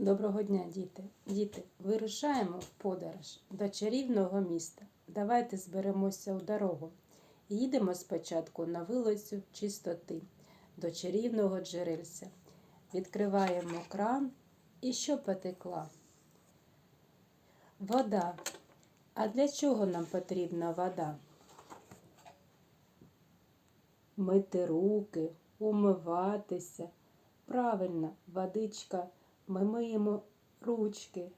Доброго дня, діти. Діти, вирушаємо в подорож до чарівного міста. Давайте зберемося у дорогу. Їдемо спочатку на вулицю чистоти до чарівного джерельця. Відкриваємо кран і що потекла? Вода. А для чого нам потрібна вода? Мити руки, умиватися. Правильно, водичка. Ми миємо ручки.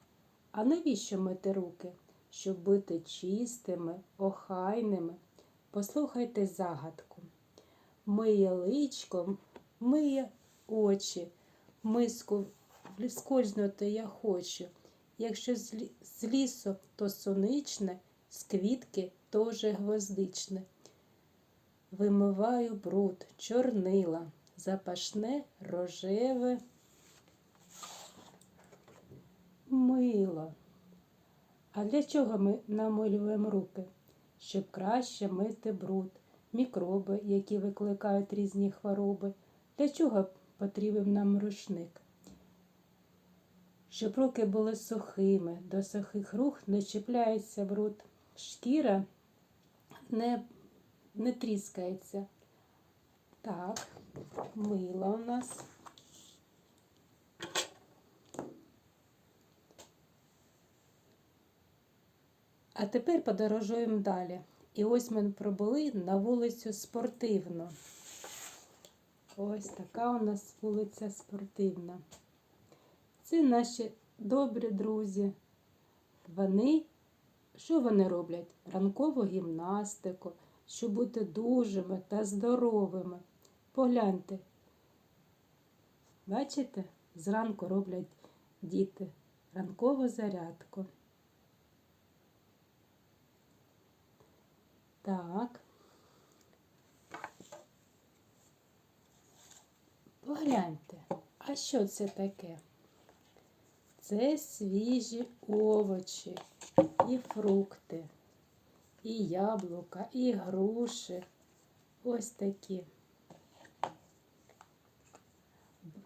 А навіщо мити руки? Щоб бути чистими, охайними. Послухайте загадку. Миє личком, миє очі, миску скользнути я хочу. Якщо з лі- лісу, то соничне, з квітки вже гвоздичне. Вимиваю бруд, чорнила, запашне рожеве мило. А для чого ми намилюємо руки? Щоб краще мити бруд, мікроби, які викликають різні хвороби. Для чого потрібен нам рушник? Щоб руки були сухими, до сухих рук не чіпляється бруд, шкіра не, не тріскається. Так, мило у нас. А тепер подорожуємо далі. І ось ми прибули на вулицю Спортивну. Ось така у нас вулиця Спортивна. Це наші добрі друзі. Вони, що вони роблять? Ранкову гімнастику, щоб бути дужими та здоровими. Погляньте. Бачите, зранку роблять діти ранкову зарядку. Так. Погляньте, а що це таке? Це свіжі овочі і фрукти, і яблука, і груші. Ось такі.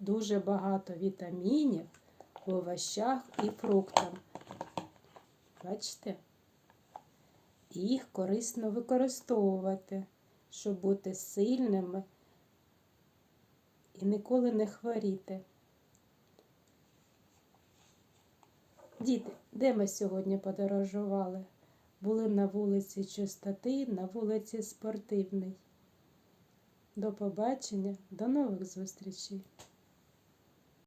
Дуже багато вітамінів в овощах і фруктах. Бачите? Їх корисно використовувати, щоб бути сильними і ніколи не хворіти. Діти, де ми сьогодні подорожували? Були на вулиці Чистоти, на вулиці Спортивній. До побачення, до нових зустрічей!